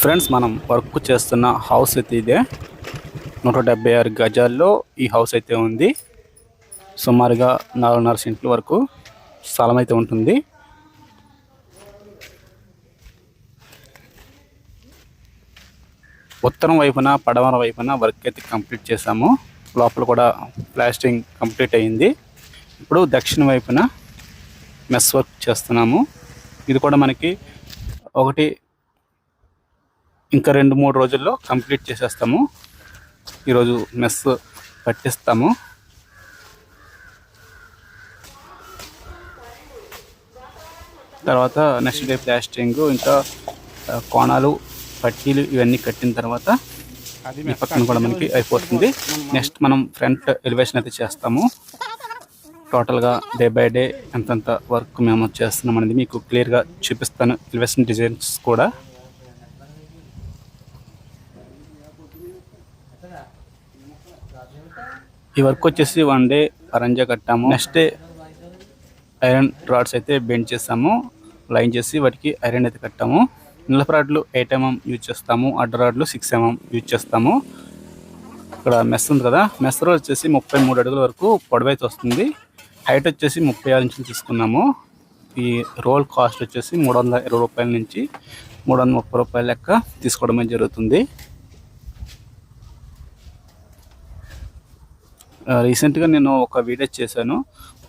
Friends మనం work చేస్తున్న house అయితే ఇదే. నూట డెబ్బై ఆరు గజాల్లో ఈ హౌస్ అయితే ఉంది. సుమారుగా నాలుగున్నర సెంట్ల వరకు స్థలం అయితే ఉంటుంది. ఉత్తరం వైపున పడమర వైపున వర్క్ అయితే కంప్లీట్ చేసాము లోపల కూడా ప్లాస్టింగ్ కంప్లీట్ అయింది. ఇప్పుడు దక్షిణ వైపున మెస్ వర్క్ చేస్తున్నాము. ఇది కూడా మనకి ఒకటి ఇంకా రెండు మూడు రోజుల్లో కంప్లీట్ చేసేస్తాము. ఈరోజు మెస్ పట్టిస్తాము. తర్వాత నెక్స్ట్ డే ప్లాస్టింగ్ ఇంకా కోణాలు పట్టీలు ఇవన్నీ కట్టిన తర్వాత ఈ పక్కన కూడా మనకి అయిపోతుంది. నెక్స్ట్ మనం ఫ్రంట్ ఎలివేషన్ అయితే చేస్తాము. టోటల్గా డే బై డే ఎంతంత వర్క్ మేము చేస్తున్నాం అనేది మీకు క్లియర్గా చూపిస్తాను. ఎలివేషన్ డిజైన్స్ కూడా. ఈ వర్క్ వచ్చేసి వన్ డే అరంజా కట్టాము. నెక్స్ట్ డే ఐరన్ రాడ్స్ అయితే బెండ్ చేస్తాము. లైన్ చేసి వాటికి ఐరన్ అయితే కట్టాము. నిలప రాడ్లు ఎయిట్ ఎంఎం యూజ్ చేస్తాము. అడ్డ రాడ్లు సిక్స్ ఎంఎం యూజ్ చేస్తాము. ఇక్కడ మెస్ ఉంది కదా. మెస్ రోడ్ వచ్చేసి ముప్పై మూడు అడుగుల వరకు పొడవైతే వస్తుంది. హైట్ వచ్చేసి ముప్పై ఆరు ఇంచులు తీసుకున్నాము. ఈ రోల్ కాస్ట్ వచ్చేసి మూడు వందల ఇరవై రూపాయల నుంచి మూడు వందల ముప్పై రూపాయల లెక్క తీసుకోవడమే జరుగుతుంది. రీసెంట్గా నేను ఒక వీడియో చేశాను.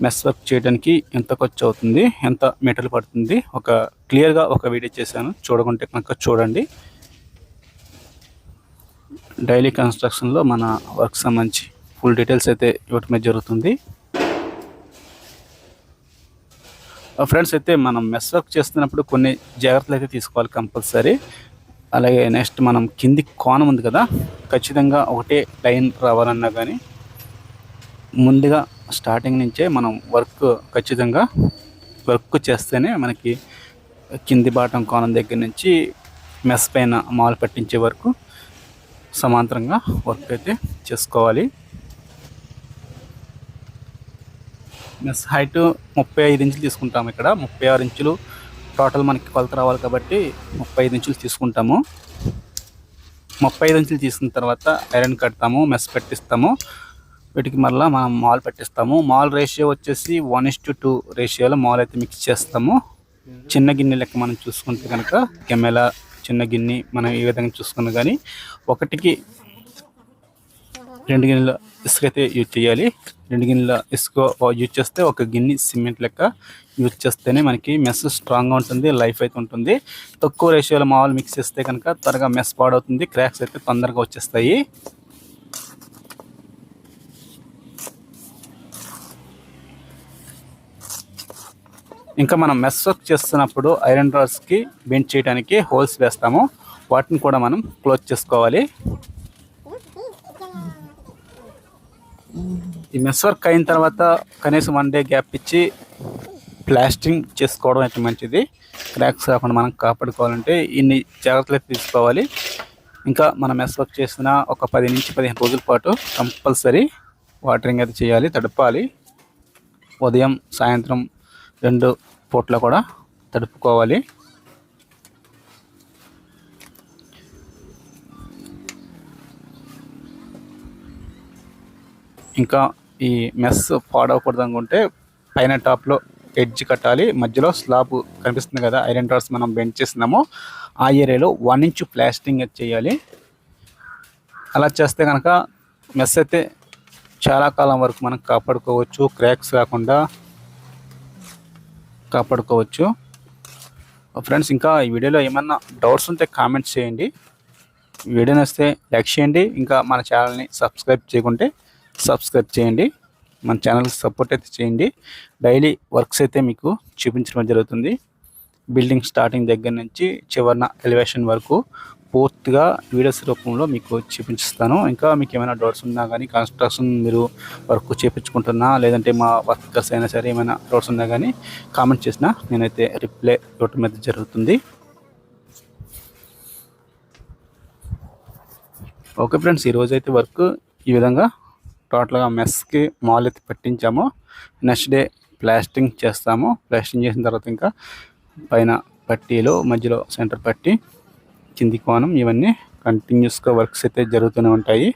మెస్ వర్క్ చేయడానికి ఎంత ఖర్చు అవుతుంది ఎంత మెటీరియల్ పడుతుంది ఒక క్లియర్గా ఒక వీడియో చేశాను. చూడకుంటే కనుక చూడండి. డైలీ కన్స్ట్రక్షన్లో మన వర్క్ సంబంధించి ఫుల్ డీటెయిల్స్ అయితే ఇవ్వటమే జరుగుతుంది. ఫ్రెండ్స్ అయితే మనం మెస్ వర్క్ చేస్తున్నప్పుడు కొన్ని జాగ్రత్తలు అయితే తీసుకోవాలి కంపల్సరీ. అలాగే నెక్స్ట్ మనం కింది కోణం ఉంది కదా ఖచ్చితంగా ఒకటే లైన్ రావాలన్నా కానీ ముందుగా స్టార్టింగ్ నుంచే మనం వర్క్ ఖచ్చితంగా వర్క్ చేస్తేనే మనకి కింది బాటం కోణం దగ్గర నుంచి మెస్ పైన మాల్ పట్టించే వరకు సమాంతరంగా వర్క్ అయితే చేసుకోవాలి. మెస్ హైట్ ముప్పై ఐదు ఇంచులు తీసుకుంటాము ఇక్కడ. ముప్పై ఆరు ఇంచులు టోటల్ మనకి కొలత రావాలి కాబట్టి ముప్పై ఐదు ఇంచులు తీసుకుంటాము. ముప్పై ఐదు ఇంచులు తీసుకున్న తర్వాత ఐరన్ కడతాము మెస్ పెట్టిస్తాము. వీటికి మళ్ళీ మనం మాల్ పెట్టిస్తాము. మాల్ రేషియో వచ్చేసి వన్ ఇస్ టు టూ రేషియోలో మాల్ అయితే మిక్స్ చేస్తాము. చిన్న గిన్నె లెక్క మనం చూసుకుంటే కనుక కెమెలా చిన్న గిన్నె మనం ఈ విధంగా చూసుకున్నా కానీ ఒకటికి రెండు గిన్నెల ఇసుక అయితే యూజ్ చేయాలి. రెండు గిన్నెల ఇసుక యూజ్ చేస్తే ఒక గిన్నె సిమెంట్ లెక్క యూజ్ చేస్తేనే మనకి మెస్ స్ట్రాంగ్గా ఉంటుంది లైఫ్ అయితే ఉంటుంది. తక్కువ రేషియోలో మామూలు మిక్స్ చేస్తే కనుక త్వరగా మెస్ పాడవుతుంది క్రాక్స్ అయితే తొందరగా వచ్చేస్తాయి. ఇంకా మనం మెస్ వర్క్ చేస్తున్నప్పుడు ఐరన్ రాడ్స్కి బెండ్ చేయడానికి హోల్స్ వేస్తాము. వాటిని కూడా మనం క్లోజ్ చేసుకోవాలి. ఈ మెస్ వర్క్ అయిన తర్వాత కనీసం వన్ డే గ్యాప్ ఇచ్చి ప్లాస్టింగ్ చేసుకోవడం అయితే మంచిది. క్రాక్స్ రాకుండా మనం కాపాడుకోవాలంటే ఇన్ని జాగ్రత్తలు తీసుకోవాలి. ఇంకా మనం మెస్ వర్క్ చేసిన ఒక పది నుంచి పదిహేను రోజుల పాటు కంపల్సరీ వాటరింగ్ అయితే చేయాలి తడపాలి. ఉదయం సాయంత్రం రెండు పూట్ల కూడా తడుపుకోవాలి. ఇంకా ఈ మెస్ పాడవకూడదు అనుకుంటే పైన టాప్లో ఎడ్జ్ కట్టాలి. మధ్యలో స్లాబ్ కనిపిస్తుంది కదా ఐరన్ రాడ్స్ మనం బెండ్ చేస్తున్నాము. ఆ ఏరియాలో వన్ ఇంచ్ ప్లాస్టింగ్ చేయాలి. అలా చేస్తే కనుక మెస్ అయితే చాలా కాలం వరకు మనం కాపాడుకోవచ్చు. క్రాక్స్ కాకుండా కాపాడుకోవచ్చు. ఫ్రెండ్స్ ఇంకా ఈ వీడియోలో ఏమన్నా డౌట్స్ ఉంటే కామెంట్స్ చేయండి. వీడియో వస్తే లైక్ చేయండి. ఇంకా మన ఛానల్ని సబ్స్క్రైబ్ చేయకుంటే సబ్స్క్రైబ్ చేయండి. మన ఛానల్కి సపోర్ట్ అయితే చేయండి. డైలీ వర్క్స్ అయితే మీకు చూపించడం జరుగుతుంది. బిల్డింగ్ స్టార్టింగ్ దగ్గర నుంచి చివరిన ఎలివేషన్ వరకు పూర్తిగా వీడియోస్ రూపంలో మీకు చూపించిస్తాను ఇంకా మీకు ఏమైనా డౌట్స్ ఉన్నా కానీ కన్స్ట్రక్షన్ మీరు వర్క్ చేయించుకుంటున్నా లేదంటే మా వర్కర్స్ అయినా సరే ఏమైనా డౌట్స్ ఉన్నా కానీ కామెంట్ చేసినా నేనైతే రిప్లై ఇవ్వటం అయితే జరుగుతుంది. ఓకే ఫ్రెండ్స్ ఈరోజు అయితే వర్క్ ఈ విధంగా టోటల్గా మెస్కి మాల్ అయితే పెట్టించాము. నెక్స్ట్ డే ప్లాస్టింగ్ చేస్తాము. ప్లాస్టింగ్ చేసిన తర్వాత ఇంకా పైన పట్టీలు మధ్యలో సెంటర్ పట్టి కింది కోణం ఇవన్నీ కంటిన్యూస్గా వర్క్స్ అయితే జరుగుతూనే ఉంటాయి.